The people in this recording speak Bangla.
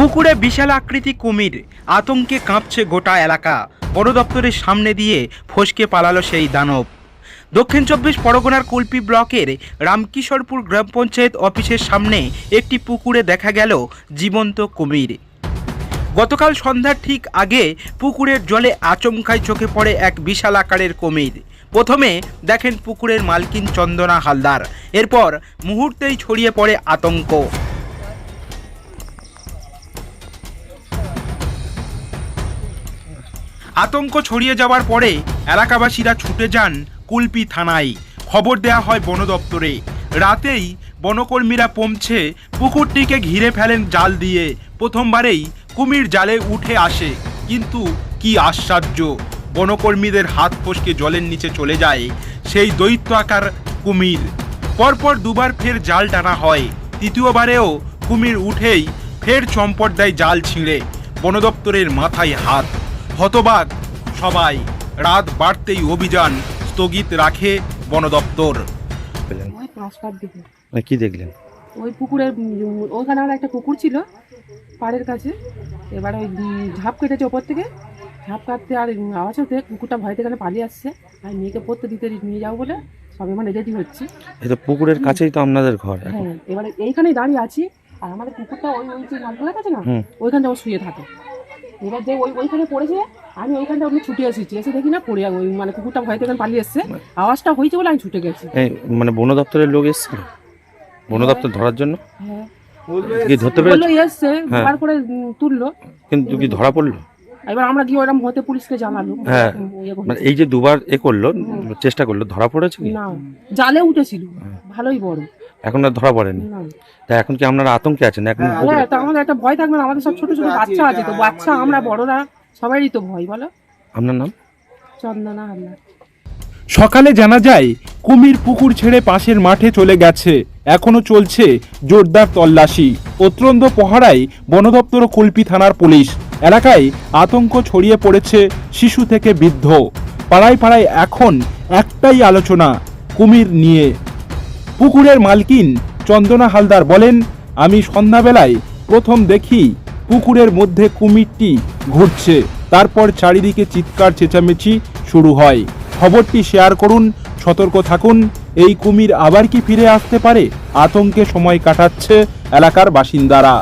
পুকুরে বিশাল আকৃতি কুমির। আতঙ্কে কাঁপছে গোটা এলাকা। বন দপ্তরের সামনে দিয়ে ফসকে পালালো সেই দানব। দক্ষিণ চব্বিশ পরগনার কুলপি ব্লকের রামকিশোরপুর গ্রাম পঞ্চায়েত অফিসের সামনে একটি পুকুরে দেখা গেল জীবন্ত কুমির। গতকাল সন্ধ্যার ঠিক আগে পুকুরের জলে আচমকায় চোখে পড়ে এক বিশাল আকারের কুমির। প্রথমে দেখেন পুকুরের মালকিন চন্দনা হালদার। এরপর মুহূর্তেই ছড়িয়ে পড়ে আতঙ্ক। আতঙ্ক ছড়িয়ে যাওয়ার পরে এলাকাবাসীরা ছুটে যান কুলপি থানায়। খবর দেয়া হয় বন দপ্তরে। রাতেই বনকর্মীরা পৌঁছে পুকুরটিকে ঘিরে ফেলেন জাল দিয়ে। প্রথমবারেই কুমির জালে উঠে আসে। কিন্তু কি আশ্চর্য! বনকর্মীদের হাত ফসকে জলের নিচে চলে যায় সেই দৈত্য আকার কুমির। পরপর দুবার ফের জাল টানা হয়। তৃতীয়বারেও কুমির উঠেই ফের চম্পট দেয় জাল ছিঁড়ে। বন দপ্তরের মাথায় হাত। হতবাক। সবাই রাত বাড়তেই অভিযান স্থগিত রাখে বন দপ্তর পেলেন ওই পাঁচটার দিকে। মানে কি দেখলেন? ওই পুকুরের উম, ওখানে আমার একটা কুকুর ছিল পাড়ের কাছে। এবার ওই উম, ঝাঁপ কেটেছে ওপর থেকে। ঝাঁপ কাটতে আর উম, আওয়াজ হতে কুকুরটা ভয় থেকে পালিয়ে আসছে? আর মেয়েকে পড়তে দিতে নিয়ে যাব বলে সবে মানে রেডি হচ্ছি। এই তো পুকুরের কাছেই তো আপনাদের ঘর এখন। হ্যাঁ এবারে এইখানেই দাঁড়িয়ে আছি। আর আমাদের কুকুরটা ওই ওই যে নারকেলের কাছে না? হুম। ওইখানটা ও শুয়ে থাকে। এবার যে ওই ওইখানে পড়েছে আমি ওইখানটা আমি ছুটে এসেছি। এসে দেখি না পড়ে ওই মানে কুকুরটা ভয় থেকে পালিয়ে এসছে। আওয়াজটা হয়েছে বলে আমি ছুটে গেছি। মানে বন দপ্তরের লোক এসেছিল বন দপ্তর ধরার জন্য? হ্যাঁ। ধরতে পেরেছে? এসছে। হ্যাঁ। বার করে তুললো। কিন্তু কি ধরা পড়ল? এবার আমরা গিয়ে ওরকম হতে পুলিশকে জানালো। হ্যাঁ। ইয়ে। মানে এই যে দুবার এ করল চেষ্টা করল ধরা পড়েছে কি? না। জালে উঠেছিল। ভালোই বড়। এখন আর ধরা পড়েনি। তা এখন কি আপনারা আতঙ্কে আছেন? এখন হ্যাঁ তা আমাদের একটা ভয় থাকবে না আমাদের সব ছোট ছোট বাচ্চা আছে তো বাচ্চা আমরা বড়রা সবারই তো ভয় বলো। আপনার নাম? চন্দনা হাল্লা সকালে জানা যায় কুমির পুকুর ছেড়ে পাশের মাঠে চলে গেছে। এখনও চলছে জোরদার তল্লাশি। অত্যন্ত পহারায় বন দপ্তর ও কুলপি থানার পুলিশ। এলাকায় আতঙ্ক ছড়িয়ে পড়েছে শিশু থেকে বৃদ্ধ। পাড়ায় পাড়ায় এখন একটাই আলোচনা কুমির নিয়ে। পুকুরের মালকিন, চন্দনা হালদার বলেন, আমি সন্ধ্যাবেলায় প্রথম দেখি পুকুরের মধ্যে কুমিরটি ঘুরছে। তারপর চারিদিকে চিৎকার, চেঁচামেচি শুরু হয়। খবরটি শেয়ার করুন, সতর্ক থাকুন। এই কুমির আবার কি ফিরে আসতে পারে? আতঙ্কে সময় কাটাচ্ছে এলাকার বাসিন্দারা।